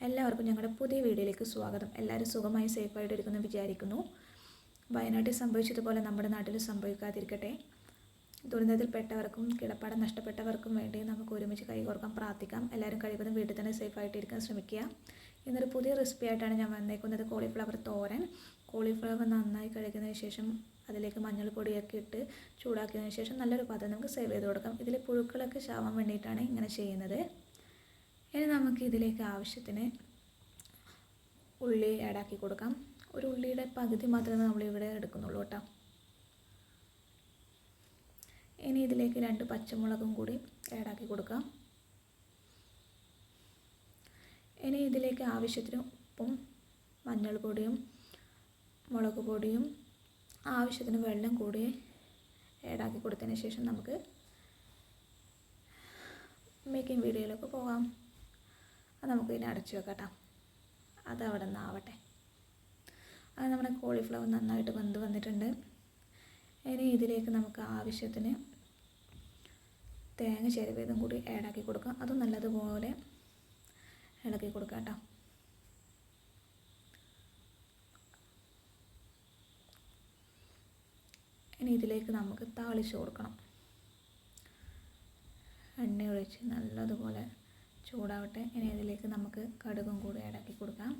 എല്ലാവർക്കും ഞങ്ങളുടെ പുതിയ വീഡിയോയിലേക്ക് സ്വാഗതം. എല്ലാവരും സുഖമായി സേഫായിട്ട് ഇരിക്കുന്നു വിചാരിക്കുന്നു. വയനാട്ടിൽ സംഭവിച്ചതുപോലെ നമ്മുടെ നാട്ടിൽ സംഭവിക്കാതിരിക്കട്ടെ. ദുരന്തത്തിൽപ്പെട്ടവർക്കും കിടപ്പാടം നഷ്ടപ്പെട്ടവർക്കും വേണ്ടി നമുക്ക് ഒരുമിച്ച് കൈകോർക്കാം പ്രാർത്ഥിക്കാം. എല്ലാവരും കഴിവതും വീട്ടിൽ തന്നെ സേഫായിട്ട് ഇരിക്കാൻ ശ്രമിക്കുക. ഇന്നൊരു പുതിയ റെസിപ്പി ആയിട്ടാണ് ഞാൻ വന്നേക്കുന്നത്. കോളിഫ്ലവർ തോരൻ. കോളിഫ്ലവർ നന്നായി കഴിക്കുന്നതിന് ശേഷം അതിലേക്ക് മഞ്ഞൾപ്പൊടിയൊക്കെ ഇട്ട് ചൂടാക്കിയതിന് ശേഷം നല്ലൊരു പാത്രം നമുക്ക് സേവ് ചെയ്ത് കൊടുക്കാം. ഇതിൽ പുഴുക്കളൊക്കെ ശാവാൻ വേണ്ടിയിട്ടാണ് ഇങ്ങനെ ചെയ്യുന്നത്. ഇനി നമുക്ക് ഇതിലേക്ക് ആവശ്യത്തിന് ഉള്ളി ആഡ് ആക്കി കൊടുക്കാം. ഒരു ഉള്ളിയുടെ പകുതി മാത്രമേ നമ്മളിവിടെ എടുക്കുന്നുള്ളൂ കേട്ടോ. ഇനി ഇതിലേക്ക് രണ്ട് പച്ചമുളകും കൂടി ആഡ് ആക്കി കൊടുക്കാം. ഇനി ഇതിലേക്ക് ആവശ്യത്തിന് ഉപ്പും മഞ്ഞൾപ്പൊടിയും മുളക് പൊടിയും ആവശ്യത്തിന് വെള്ളം കൂടി ആഡാക്കി കൊടുത്തതിന് ശേഷം നമുക്ക് മേക്കിംഗ് വീഡിയോയിലൊക്കെ പോകാം. അത് നമുക്ക് ഇതിനെ അടച്ചു വെക്കാം അത് അവിടെ നിന്നാവട്ടെ. അത് നമ്മുടെ കോളിഫ്ലവർ നന്നായിട്ട് വെന്ത് വന്നിട്ടുണ്ട്. ഇനി ഇതിലേക്ക് നമുക്ക് ആവശ്യത്തിന് തേങ്ങ ചിരവിയതും കൂടി ആഡാക്കി കൊടുക്കാം. അതും നല്ലതുപോലെ ഇളക്കി കൊടുക്കാം കേട്ടോ. ഇനി ഇതിലേക്ക് നമുക്ക് താളിച്ച് കൊടുക്കണം. എണ്ണ ഒഴിച്ച് നല്ലതുപോലെ ചൂടാവട്ടെ. ഇനി ഇതിലേക്ക് നമുക്ക് കടുകും കൂടി ഇടക്കി കൊടുക്കാം.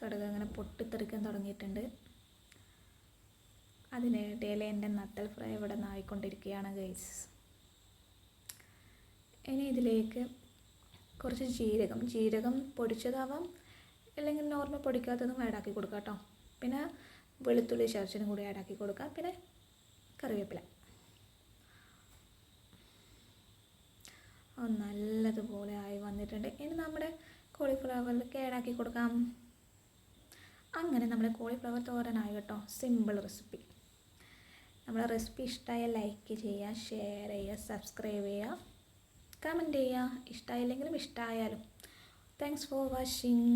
കടുക് അങ്ങനെ പൊട്ടിത്തെറിക്കാൻ തുടങ്ങിയിട്ടുണ്ട്. അതിനിടയിൽ എന്റെ നത്തൽ ഫ്രൈ ഇവിടെ നായിക്കൊണ്ടിരിക്കുകയാണ് ഗൈസ് ഇനി ഇതിലേക്ക് കുറച്ച് ജീരകം. ജീരകം പൊടിച്ചതാവാം. അല്ലെങ്കിൽ നോർമൽ പൊടിക്കാത്തതും ആക്കി കൊടുക്കുക കേട്ടോ. പിന്നെ വെളുത്തുള്ളി ചതച്ചതും കൂടി ആഡ് ആക്കി കൊടുക്കുക പിന്നെ കറിവേപ്പില. നല്ലതുപോലെ ആയി വന്നിട്ടുണ്ട്. ഇനി നമ്മുടെ കോളിഫ്ലവറിലേക്ക് കേടാക്കി കൊടുക്കാം. അങ്ങനെ നമ്മുടെ കോളിഫ്ലവർ തോരനായി കേട്ടോ. സിമ്പിൾ റെസിപ്പി നമ്മുടെ റെസിപ്പി ഇഷ്ടമായ ലൈക്ക് ചെയ്യുക ഷെയർ ചെയ്യുക സബ്സ്ക്രൈബ് ചെയ്യുക. കമന്റ് ചെയ്യുക. ഇഷ്ടമായില്ലെങ്കിലും ഇഷ്ടമായാലും. Thanks for watching